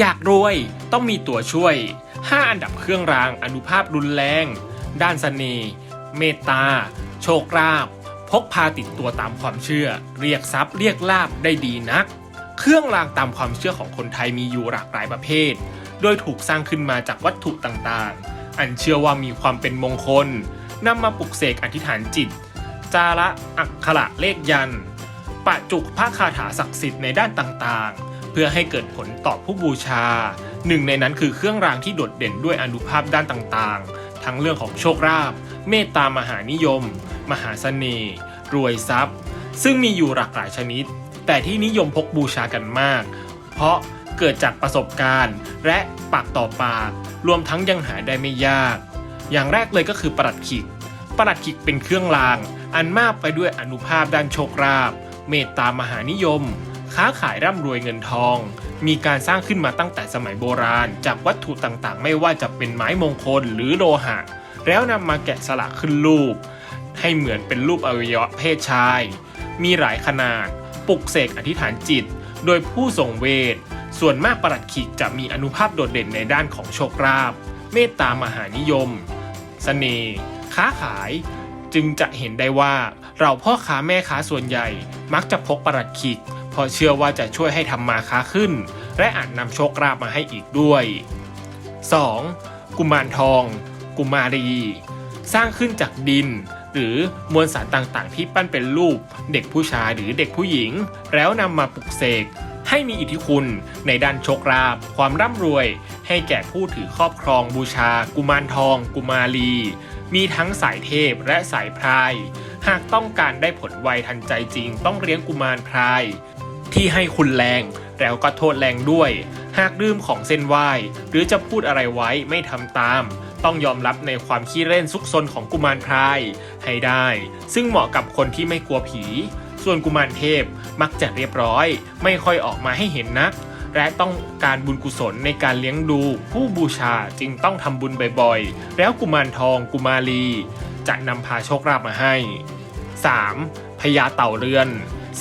อยากรวยต้องมีตัวช่วย 5 อันดับเครื่องรางอนุภาพรุนแรง ด้านเสน่ห์เมตตา โชคลาภพกพาติดตัวตามความเชื่อ เรียกทรัพย์เรียกลาบได้ดีนัก เครื่องรางตามความเชื่อของคนไทยมีอยู่หลากหลายประเภท โดยถูกสร้างขึ้นมาจากวัตถุต่างๆ อันเชื่อว่ามีความเป็นมงคลนำมาปลุกเสกอธิษฐานจิต จาระอักขระเลขยันต์ปะจุกพระคาถาศักดิ์สิทธิ์ในด้านต่างๆ พื่อให้เกิดผลต่อผู้บูชา หนึ่งในนั้นคือเครื่องรางที่โดดเด่นด้วยอนุภาพด้านต่างๆ ทั้งเรื่องของโชคลาภเมตตามหานิยม มหาเสน่ห์รวยทรัพย์ ซึ่งมีอยู่หลากหลายชนิด แต่ที่นิยมพกบูชากันมาก เพราะเกิดจากประสบการณ์ และปากต่อปาก รวมทั้งยังหาได้ไม่ยาก อย่างแรกเลยก็คือประหลัดขิกประหลัดขิกเป็นเครื่องราง อันมากไปด้วยอนุภาพด้านโชคลาภเมตตามหานิยม ค้าขายร่ำรวยเงินทอง มีการสร้างขึ้นมาตั้งแต่สมัยโบราณ จากวัตถุต่างๆ ไม่ว่าจะเป็นไม้มงคลหรือโลหะ แล้วนำมาแกะสลักขึ้นรูป ให้เหมือนเป็นรูปอวัยวะเพศชาย มีหลายขนาด ปลุกเสกอธิษฐานจิต โดยผู้ทรงเวท ส่วนมากประหลัดขิกจะมีอนุภาพโดดเด่นในด้านของโชคลาภ เมตตามหานิยมเสน่ห์ ค้าขาย จึงจะเห็นได้ว่าเราพ่อค้าแม่ค้าส่วนใหญ่มักจะพกประหลัดขิก เพราะเชื่อว่าจะช่วยให้ทำมาค้าขึ้น และอาจนำโชคลาภมาให้อีกด้วย 2. กุมารทอง กุมารี สร้างขึ้นจากดิน หรือมวลสารต่างๆ ที่ปั้นเป็นรูป เด็กผู้ชายหรือเด็กผู้หญิง แล้วนำมาปลุกเสกให้มีอิทธิคุณในด้านโชคลาภความร่ำรวย ให้แก่ผู้ถือครอบครองบูชา กุมารทอง กุมารี มีทั้งสายเทพและสายพราย หากต้องการได้ผลไวทันใจจริง ต้องเลี้ยงกุมารพราย ที่ให้คุณแรง แล้วก็โทษแรงด้วย หากลืมของเส้นไหวหรือจะพูดอะไรไว้ไม่ทำตาม ต้องยอมรับในความขี้เล่นซุกซนของกุมารพรายให้ได้ ซึ่งเหมาะกับคนที่ไม่กลัวผี ส่วนกุมารเทพมักจะเรียบร้อย ไม่ค่อยออกมาให้เห็นนัก และต้องการบุญกุศลในการเลี้ยงดู ผู้บูชาจึงต้องทำบุญบ่อยๆ แล้วกุมารทองกุมารี จะนำพาโชคลาภมาให้ 3. พญาเต่าเรือน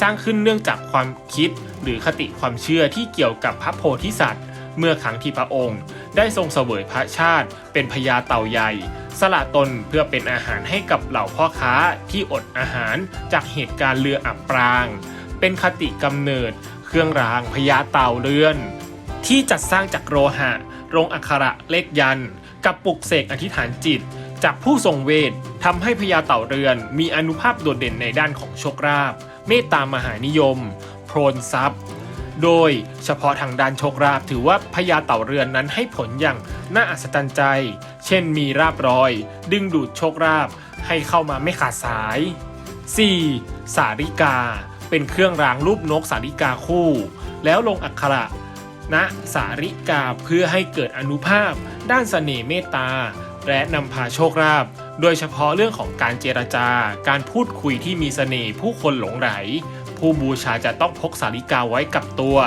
สร้างขึ้นเนื่องจากความคิดหรือคติความเชื่อที่เกี่ยวกับพระโพธิสัตว์ เมื่อครั้งที่พระองค์ ได้ทรงเสวยพระชาติ เป็นพญาเต่าใหญ่ สละตนเพื่อเป็นอาหารให้กับเหล่าพ่อค้าที่อดอาหารจากเหตุการณ์เรืออับปราง เป็นคติกำเนิด เครื่องรางพญาเต่าเรือน ที่จัดสร้างจากโลหะลงอักขระเลขยัน กับปลุกเสกอธิษฐานจิต จากผู้ทรงเวททำให้พญาเต่าเรือน มีอนุภาพโดดเด่นในด้านของโชคลาภเมตตามหานิยม โพรทรัพย์ โดยเฉพาะทางด้านโชคลาภถือว่าพญาเต่าเรือนนั้นให้ผลอย่างน่าอัศจรรย์ใจ เช่นมีราบรอย ดึงดูดโชคลาภให้เข้ามาไม่ขาดสาย 4. สาริกา เป็นเครื่องรางรูปนกสาริกาคู่ แล้วลงอักขระณสาริกาเพื่อให้เกิดอนุภาพ ด้านเสน่ห์เมตตา และนำพาโชคลาภโดยเฉพาะเรื่องของการเจรจาการพูดคุยที่มีเสน่ห์ผู้คนหลงไหล ผู้บูชาจะต้องพกสาริกาไว้กับตัว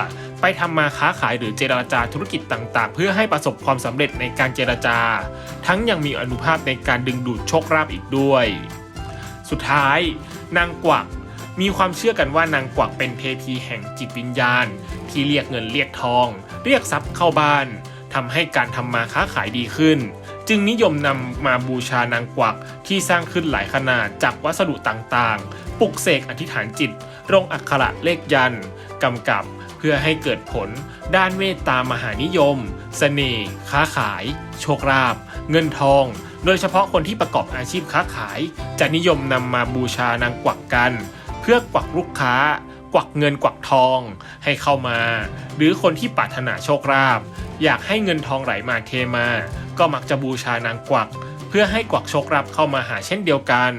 ไปทำมาค้าขายหรือเจรจาธุรกิจต่างๆ เพื่อให้ประสบความสำเร็จในการเจรจา ทั้งยังมีอนุภาพในการดึงดูดโชคลาภอีกด้วย สุดท้าย นางกวักมีความเชื่อกันว่านางกวักเป็นเทพีแห่งจิตวิญญาณ ที่เรียกเงินเรียกทอง เรียกทรัพย์เข้าบ้านทำให้การทำมาค้าขายดีขึ้น จึงนิยมนำมาบูชานางกวักที่สร้างขึ้นหลายขนาดจากวัสดุต่างๆ ปลุกเสกอธิษฐานจิตลงอักขระเลขยันต์กำกับเพื่อให้เกิดผลด้านเมตตามหานิยมเสน่ห์ค้าขาย โชคลาภเงินทอง โดยเฉพาะคนที่ประกอบอาชีพค้าขาย จะนิยมนำมาบูชานางกวักกัน เพื่อกวักลูกค้า กวักเงินกวักทองให้เข้ามา หรือคนที่ปรารถนาโชคลาภอยากให้เงินทองไหลมาเทมา ก็มักจะบูชานางกวัก เพื่อให้กวักโชคลาภเข้ามาหาเช่นเดียวกัน